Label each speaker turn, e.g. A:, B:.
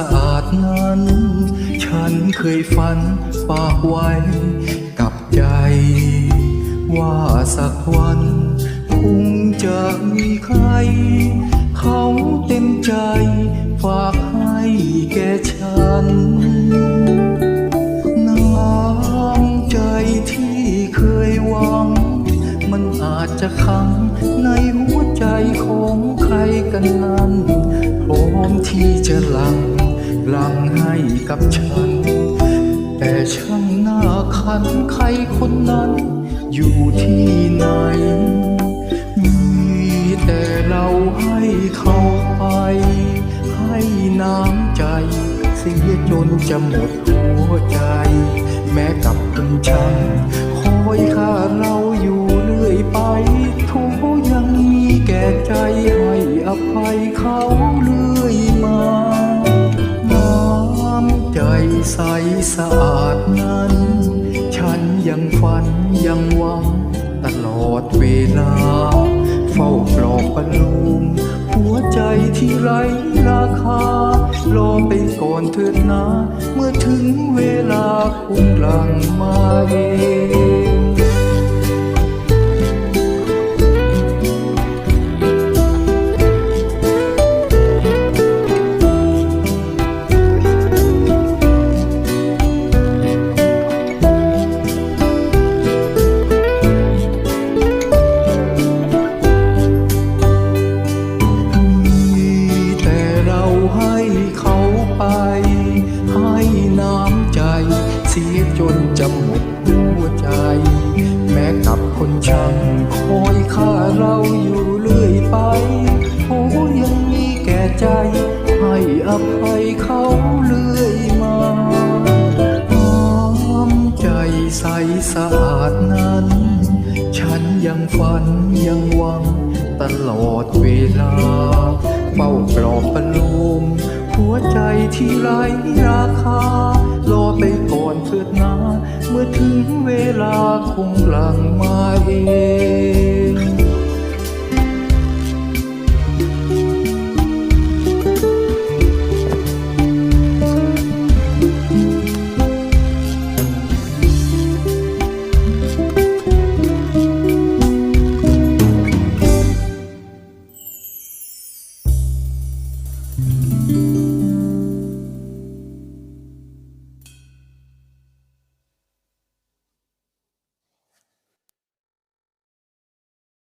A: ะอาดนั้น ฉันเคยฝันฝากไว้กับใจ ว่าสักวัน คงจะมีใคร เขาเต็มใจฝากให้แก่ฉันน้ำใจที่เคยหวัง มันอาจจะขังในหัวใจของใครกันนั้น มที่จะหลังหลังให้กับฉัน แต่ช่างหน้าคันใครคนนั้น อยู่ที่ไหน มีแต่เราให้เขาไป ให้น้ำใจเสียจนจะหมดหัวใจ แม้กับคนช่า สะอาดนั้น ฉันยังฝันยังหวัง ตลอดเวลา เฝ้าปลอบประโลมหัวใจที่ไร้ราคา รอไปก่อนเถิดนะ เมื่อถึงเวลาคงหลังมาเอง อภัยเขาเรื่อยมาน้ำใจใสสะอาดนั้น ฉันยังฝันยังหวังตลอดเวลา เฝ้าปลอบประโลมหัวใจที่ไร้ราคารอไปก่อนเถิดนะเมื่อถึงเวลาคงหลังมาเอง